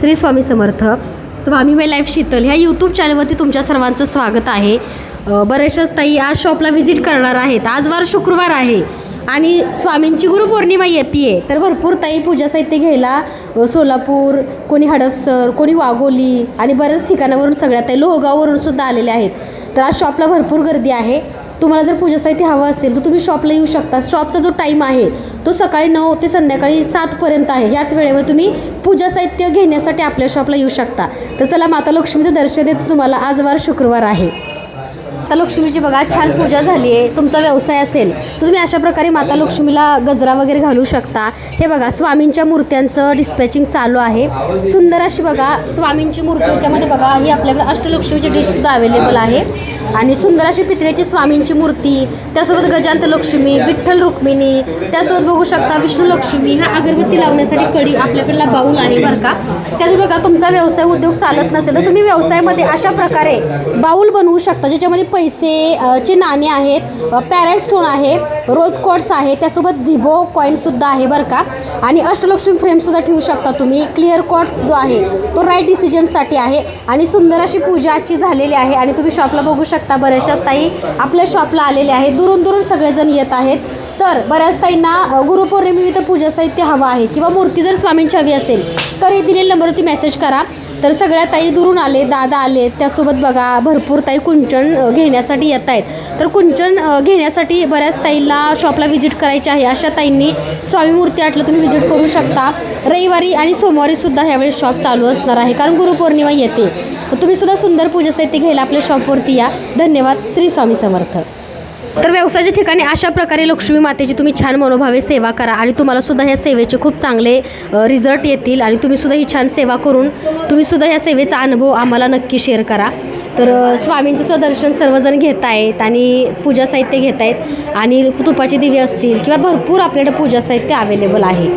Shri Swami Samarth. Swami my life Sheetal ह्या YouTube चॅनलवरती तुमच्या सर्वांचं स्वागत आहे. बरेचशाच बऱ्याचशाच ताई आज शॉपला व्हिजिट करणार आहेत. आज वार शुक्रवार आहे आणि स्वामींची गुरुपौर्णिमा येते तर भरपूर ताई पूजा साहित्य घ्यायला सोलापूर कोणी हडपसर कोणी वाघोली आणि बऱ्याच ठिकाणावरून सगळ्या ताई लोहगाववरून सुद्धा आलेल्या आहेत. तर आज शॉपला भरपूर गर्दी आहे. तुम्हाला जर पूजा साहित्य हवं असेल तर तुम्ही शॉपला येऊ शकता. शॉपचा जो टाईम आहे तो सकाळी नऊ ते संध्याकाळी सातपर्यंत आहे. याच वेळेवर तुम्ही पूजा साहित्य घेण्यासाठी आपल्या शॉपला येऊ शकता. तर चला माता लक्ष्मीचं दर्शन देतो तुम्हाला. आजवार शुक्रवार आहे. माता लक्ष्मीची बघा छान पूजा झाली आहे. तुमचा व्यवसाय असेल तर तुम्ही अशा प्रकारे माता लक्ष्मीला गजरा वगैरे घालू शकता. हे बघा स्वामींच्या मूर्त्यांचं डिस्पॅचिंग चालू आहे. सुंदर अशी बघा स्वामींची मूर्ती याच्यामध्ये बघा ही आपल्याकडे अष्टलक्ष्मीची डिशसुद्धा अवेलेबल आहे. आणि सुंदर अशी पितळेची स्वामींची मूर्ती त्यासोबत गजांत लक्ष्मी विठ्ठल रुक्मिणी त्यासोबत बघू शकता विष्णू लक्ष्मी ह्या अगरबत्ती लावण्यासाठी कडी आपल्याकडला बाऊल आहे बरं का? त्यात बघा तुमचा व्यवसाय उद्योग चालत नसेल तर तुम्ही व्यवसायामध्ये अशा प्रकारे बाऊल बनवू शकता ज्याच्यामध्ये पैसे चे नाणे आहेत पॅरेट स्टोन आहे रोज कोट्स आहे त्यासोबत झिबो कॉईनसुद्धा आहे बरं का. आणि अष्टलक्ष्मी फ्रेमसुद्धा ठेवू शकता तुम्ही. क्लिअर कॉट्स जो आहे तो राईट डिसिजनसाठी आहे. आणि सुंदर अशी पूजा आजची झालेली आहे. आणि तुम्ही शॉपला बघू शकता बऱ्याचशाच ताई. आपल्या शॉपला आलेले आहेत दुरून दुरून सगळेजण येत आहेत. तर बऱ्याच ताईंना गुरुपौर्णिमेनिमित्त पूजा साहित्य हवं आहे. किंवा मूर्ती जर स्वामींची हवी असेल तर हे दिलेल्या नंबरवरती मेसेज करा. तर सगळ्या ताई दुरून आले दादा आले त्यासोबत बघा भरपूर ताई कुंचन घेण्यासाठी येत आहेत. तर कुंचन घेण्यासाठी बऱ्याच ताईला शॉपला व्हिजिट करायची आहे. अशा ताईंनी स्वामी मूर्ती आटलं तुम्ही व्हिजिट करू शकता. रविवारी आणि सोमवारीसुद्धा ह्यावेळी शॉप चालू असणार आहे कारण गुरुपौर्णिमा येते. तर तुम्ही सुद्धा सुंदर पूजा साहित्य घ्यायला आपल्या शॉपवरती या. धन्यवाद. श्री स्वामी समर्थ. तर व्यवसायाच्या ठिकाणी अशा प्रकारे लक्ष्मी मातेची तुम्ही छान मनोभावे सेवा करा आणि तुम्हाला सुद्धा ह्या सेवेचे खूप चांगले रिझल्ट येतील आणि तुम्ही सुद्धा ही छान सेवा करून तुम्ही सुद्धा ह्या सेवेचा अनुभव आम्हाला नक्की शेअर करा. तर स्वामींचं सुद्धा दर्शन सर्वजण घेत आहेत आणि पूजा साहित्य घेत आहेत आणि तुपाचे दिवे असतील किंवा भरपूर आपल्याकडे पूजा साहित्य अवेलेबल आहे.